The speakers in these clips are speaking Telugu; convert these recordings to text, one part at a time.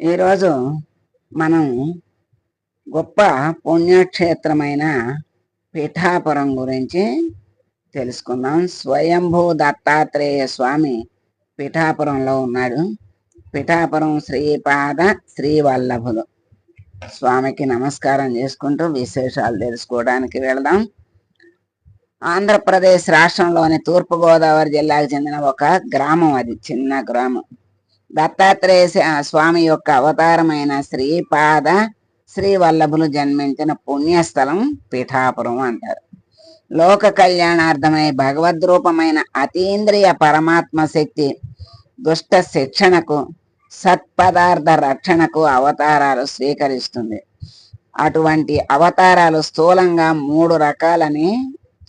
ఈరోజు మనం గొప్ప పుణ్యక్షేత్రమైన పిఠాపురం గురించి తెలుసుకుందాం. స్వయంభూ దత్తాత్రేయ స్వామి పిఠాపురంలో ఉన్నాడు. పిఠాపురం శ్రీపాద శ్రీవల్లభులు. స్వామికి నమస్కారం చేసుకుంటూ విశేషాలు తెలుసుకోవడానికి వెళదాం. ఆంధ్రప్రదేశ్ రాష్ట్రంలోని తూర్పుగోదావరి జిల్లాకు చెందిన ఒక గ్రామం అది చిన్న గ్రామం. దత్తాత్రేయ స్వామి యొక్క అవతారమైన శ్రీపాద శ్రీ వల్లభులు జన్మించిన పుణ్యస్థలం పీఠాపురం అంటారు. లోక కళ్యాణార్థమై భగవద్రూపమైన అతీంద్రియ పరమాత్మ శక్తి దుష్ట శిక్షణకు సత్పదార్థ రక్షణకు అవతారాలు స్వీకరిస్తుంది. అటువంటి అవతారాలు స్థూలంగా మూడు రకాలని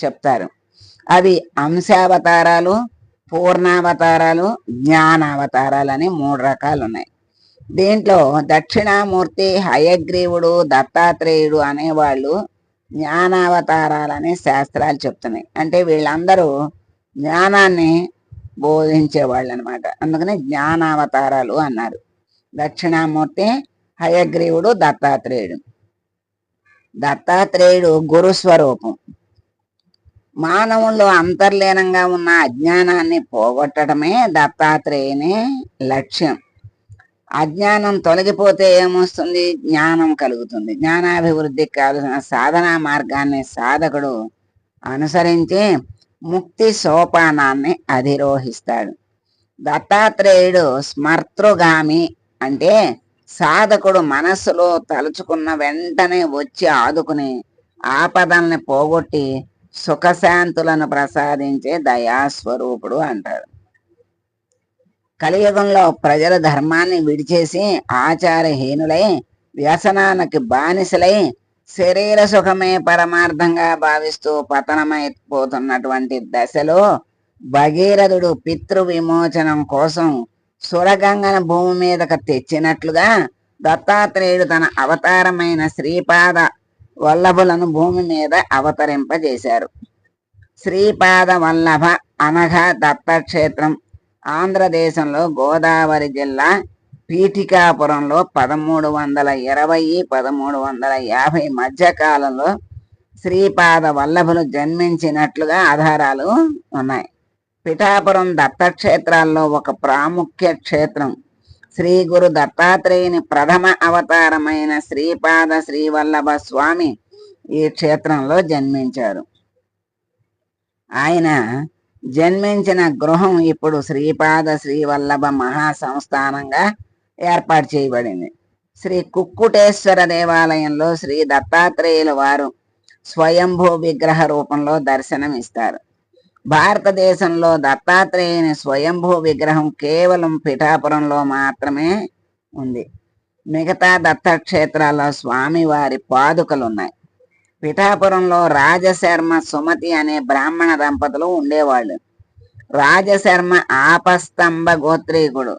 చెప్తారు. అవి అంశావతారాలు పూర్ణావతారాలు జ్ఞానావతారాలు అని మూడు రకాలు ఉన్నాయి దీంట్లో దక్షిణామూర్తి హయగ్రీవుడు దత్తాత్రేయుడు అనేవాళ్ళు జ్ఞానావతారాలని శాస్త్రాలు చెప్తున్నాయి. అంటే వీళ్ళందరూ జ్ఞానాన్ని బోధించేవాళ్ళు అనమాట అందుకని జ్ఞానావతారాలు అన్నారు. దక్షిణామూర్తి హయగ్రీవుడు దత్తాత్రేయుడు. దత్తాత్రేయుడు గురుస్వరూపం మానవుల్లో అంతర్లీనంగా ఉన్న అజ్ఞానాన్ని పోగొట్టడమే దత్తాత్రేయుని లక్ష్యం. అజ్ఞానం తొలగిపోతే ఏమొస్తుంది? జ్ఞానం కలుగుతుంది. జ్ఞానాభివృద్ధికి కావలసిన సాధనా మార్గాన్ని సాధకుడు అనుసరించి ముక్తి సోపానాన్ని అధిరోహిస్తాడు. దత్తాత్రేయుడు స్మర్తృగామి అంటే సాధకుడు మనస్సులో తలుచుకున్న వెంటనే వచ్చి ఆదుకుని ఆపదల్ని పోగొట్టి సుఖశాంతులను ప్రసాదించే దయాస్వరూపుడు అంటారు. కలియుగంలో ప్రజల ధర్మాన్ని విడిచేసి ఆచారహీనులై వ్యసనానికి బానిసలై శరీర సుఖమే పరమార్థంగా భావిస్తూ పతనమైపోతున్నటువంటి దశలో భగీరథుడు పితృ విమోచనం కోసం సురగంగన భూమి మీదకు తెచ్చినట్లుగా దత్తాత్రేయుడు తన అవతారమైన శ్రీపాద వల్లభులను భూమి మీద అవతరింపజేశారు. శ్రీపాద వల్లభ అనఘ దత్తక్షేత్రం ఆంధ్రదేశంలో గోదావరి జిల్లా పీఠికాపురంలో పదమూడు వందల ఇరవై పదమూడు వందల యాభై మధ్య కాలంలో శ్రీపాద వల్లభులు జన్మించినట్లుగా ఆధారాలు ఉన్నాయి. పిఠాపురం దత్తక్షేత్రాల్లో ఒక ప్రాముఖ్య క్షేత్రం శ్రీ గురు దత్తాత్రేయుని ప్రథమ అవతారమైన శ్రీపాద శ్రీవల్లభ స్వామి ఈ క్షేత్రంలో జన్మించారు. ఆయన జన్మించిన గృహం ఇప్పుడు శ్రీపాద శ్రీవల్లభ మహా సంస్థానంగా ఏర్పాటు చేయబడింది. శ్రీ కుక్కుటేశ్వర దేవాలయంలో శ్రీ దత్తాత్రేయుల వారు స్వయంభూ విగ్రహ రూపంలో దర్శనమిస్తారు. భారతదేశంలో దత్తాత్రేయుని స్వయంభూ విగ్రహం కేవలం పిఠాపురంలో మాత్రమే ఉంది. మిగతా దత్తక్షేత్రాల్లో స్వామివారి పాదుకలు ఉన్నాయి పిఠాపురంలో రాజశర్మ సుమతి అనే బ్రాహ్మణ దంపతులు ఉండేవాళ్ళు. రాజశర్మ ఆపస్తంభ గోత్రీకుడు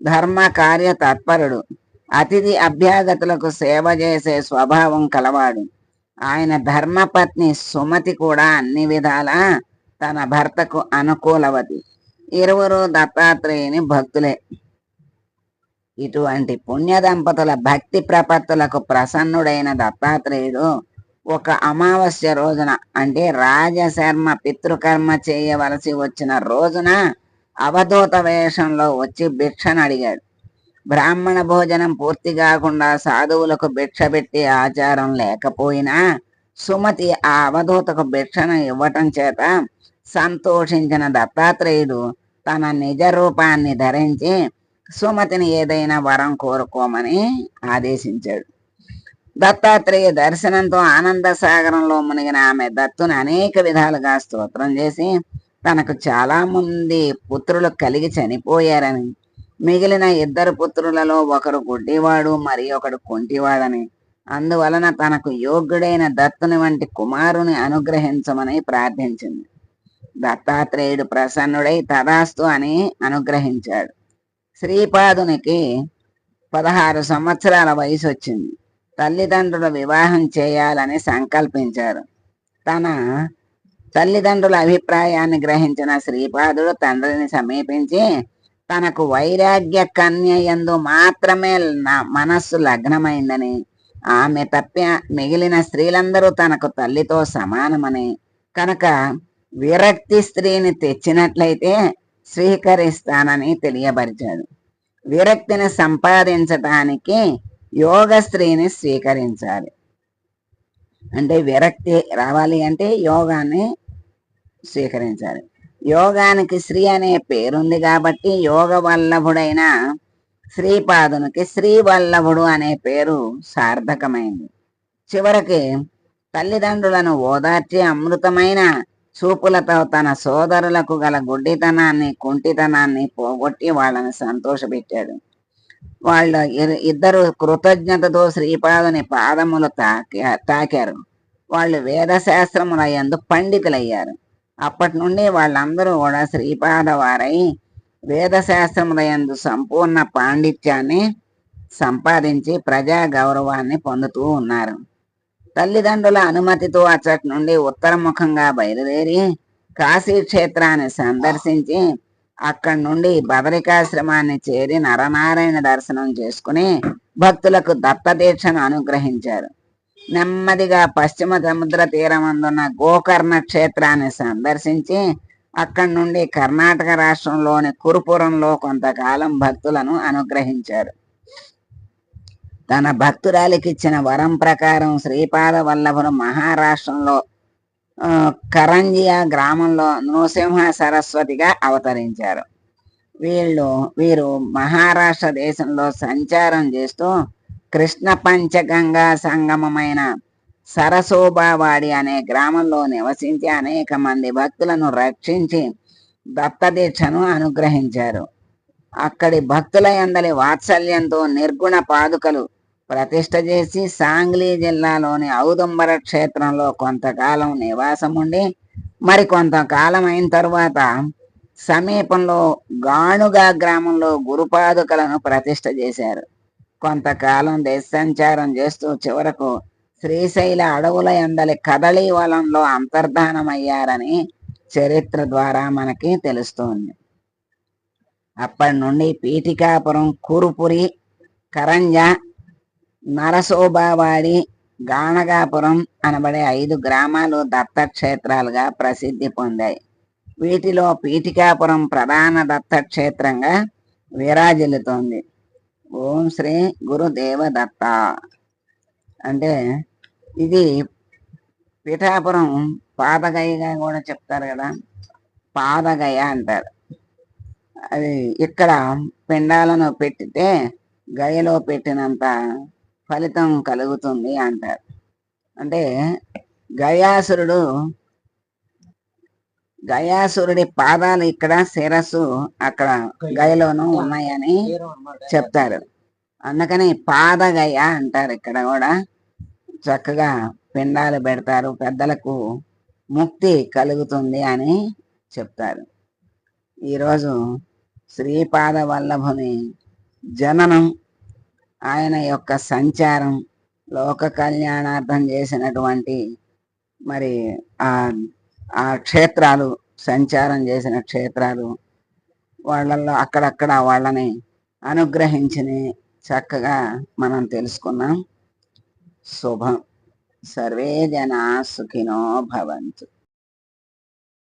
ధర్మ కార్య తత్పరుడు అతిథి అభ్యాగతులకు సేవ చేసే స్వభావం కలవాడు. ఆయన ధర్మపత్ని సుమతి కూడా అన్ని విధాలా తన భర్తకు అనుకూలవతి. ఇరువురు దత్తాత్రేయుని భక్తులే. ఇటువంటి పుణ్య దంపతుల భక్తి ప్రపత్తులకు ప్రసన్నుడైన దత్తాత్రేయుడు ఒక అమావాస్య రోజున అంటే రాజశర్మ పితృకర్మ చేయవలసి వచ్చిన రోజున అవధూత వేషంలో వచ్చి భిక్షను అడిగాడు. బ్రాహ్మణ భోజనం పూర్తి కాకుండా సాధువులకు భిక్ష పెట్టే ఆచారం లేకపోయినా సుమతి ఆ అవధూతకు భిక్షను ఇవ్వటం చేత సంతోషించిన దత్తాత్రేయుడు తన నిజ రూపాన్ని ధరించి సుమతిని ఏదైనా వరం కోరుకోమని ఆదేశించాడు. దత్తాత్రేయ దర్శనంతో ఆనంద సాగరంలో మునిగిన ఆమె దత్తుని అనేక విధాలుగా స్తోత్రం చేసి తనకు చాలా మంది పుత్రులు కలిగి చనిపోయారని మిగిలిన ఇద్దరు పుత్రులలో ఒకరు గుడ్డివాడు మరి ఒకడు కొంటివాడని అందువలన తనకు యోగ్యుడైన దత్తుని వంటి కుమారుని అనుగ్రహించమని ప్రార్థించింది. దత్తాత్రేయుడు ప్రసన్నుడై తదాస్తు అని అనుగ్రహించాడు. శ్రీపాదునికి పదహారు సంవత్సరాల వయసు వచ్చింది. తల్లిదండ్రులు వివాహం చేయాలని సంకల్పించారు. తన తల్లిదండ్రుల అభిప్రాయాన్ని గ్రహించిన శ్రీపాదుడు తండ్రిని సమీపించి తనకు వైరాగ్య కన్యయందు మాత్రమే నా- మనస్సు లగ్నమైందని ఆమె తప్ప మిగిలిన స్త్రీలందరూ తనకు తల్లితో సమానమని కనుక విరక్తి స్త్రీని తెచ్చినట్లయితే స్వీకరిస్తానని తెలియపరిచాడు విరక్తిని సంపాదించటానికి యోగ స్త్రీని స్వీకరించాలి. అంటే విరక్తి రావాలి అంటే యోగాన్ని స్వీకరించాలి. యోగానికి శ్రీ అనే పేరుంది కాబట్టి యోగ వల్లభుడైన శ్రీపాదునికి శ్రీ వల్లభుడు అనే పేరు సార్థకమైంది. చివరికి తల్లిదండ్రులను ఓదార్చి అమృతమైన చూపులతో తన సోదరులకు గల గుడ్డితనాన్ని కుంటితనాన్ని పోగొట్టి వాళ్ళని సంతోషపెట్టాడు. వాళ్ళ ఇద్దరు కృతజ్ఞతతో శ్రీపాదుని పాదములు తాకా తాకారు. వాళ్ళు వేదశాస్త్రముల యందు పండితులయ్యారు. అప్పటి నుండి వాళ్ళందరూ కూడా శ్రీపాద వారై వేదశాస్త్రముల యందు సంపూర్ణ పాండిత్యాన్ని సంపాదించి ప్రజా గౌరవాన్ని పొందుతూ ఉన్నారు. తల్లిదండ్రుల అనుమతితో అచ్చటి నుండి ఉత్తరముఖంగా బయలుదేరి కాశీ క్షేత్రాన్ని సందర్శించి అక్కడి నుండి బదరికాశ్రమాన్ని చేరి నరనారాయణ దర్శనం చేసుకుని భక్తులకు దత్తదీక్షను అనుగ్రహించారు. నెమ్మదిగా పశ్చిమ సముద్ర తీరమందున్న గోకర్ణ క్షేత్రాన్ని సందర్శించి అక్కడి నుండి కర్ణాటక రాష్ట్రంలోని కురుపురంలో కొంతకాలం భక్తులను అనుగ్రహించారు. తన భక్తురాలికి ఇచ్చిన వరం ప్రకారం శ్రీపాద వల్లభుడు మహారాష్ట్రంలో కరంజియా గ్రామంలో నృసింహ సరస్వతిగా అవతరించారు. వీళ్ళు వీరు మహారాష్ట్ర దేశంలో సంచారం చేస్తూ కృష్ణ పంచగంగా సంగమమైన సరసోబావాడి అనే గ్రామంలో నివసించి అనేక మంది భక్తులను రక్షించి దత్తదీక్షను అనుగ్రహించారు. అక్కడి భక్తుల యందలి వాత్సల్యంతో నిర్గుణ పాదుకలు ప్రతిష్ఠ చేసి సాంగ్లీ జిల్లాలోని ఔదుంబర క్షేత్రంలో కొంతకాలం నివాసం ఉండి మరి కొంతకాలం అయిన తరువాత సమీపంలో గాణుగా గ్రామంలో గురుపాదుకలను ప్రతిష్ఠ చేశారు. కొంతకాలం దేశ సంచారం చేస్తూ చివరకు శ్రీశైల అడవుల ఎందలి కదళీ వలంలో అంతర్ధానమయ్యారని చరిత్ర ద్వారా మనకి తెలుస్తోంది. అప్పటి నుండి పీఠికాపురం కురుపురి కరంజ నరసోబావాడి గాణగాపురం అనబడే ఐదు గ్రామాలు దత్తక్షేత్రాలుగా ప్రసిద్ధి పొందాయి. వీటిలో పీఠికాపురం ప్రధాన దత్తక్షేత్రంగా విరాజిల్లుతోంది. ఓం శ్రీ గురుదేవ దత్త అంటే ఇది పీఠాపురం పాదగయగా కూడా చెప్తారు కదా. పాదగయ అంటారు. అది ఇక్కడ పిండాలను పెట్టితే గయలో పెట్టినంత ఫలితం కలుగుతుంది అంటారు. అంటే గయాసురుడు గయాసురుడి పాదాలు ఇక్కడ శిరస్సు అక్కడ గయలోనూ ఉన్నాయని చెప్తారు. అందుకని పాదగయ అంటారు ఇక్కడ కూడా. చక్కగా పిండాలు పెడతారు పెద్దలకు ముక్తి కలుగుతుంది అని చెప్తారు. ఈరోజు శ్రీపాద వల్లభుని జననం ఆయన యొక్క సంచారం లోక కళ్యాణార్థం చేసినటువంటి మరి ఆ ఆ క్షేత్రాలు సంచారం చేసిన క్షేత్రాలు వాళ్ళల్లో అక్కడక్కడ వాళ్ళని అనుగ్రహించని చక్కగా మనం తెలుసుకున్నాం. శుభం. సర్వే జనా సుఖినో భవంతు.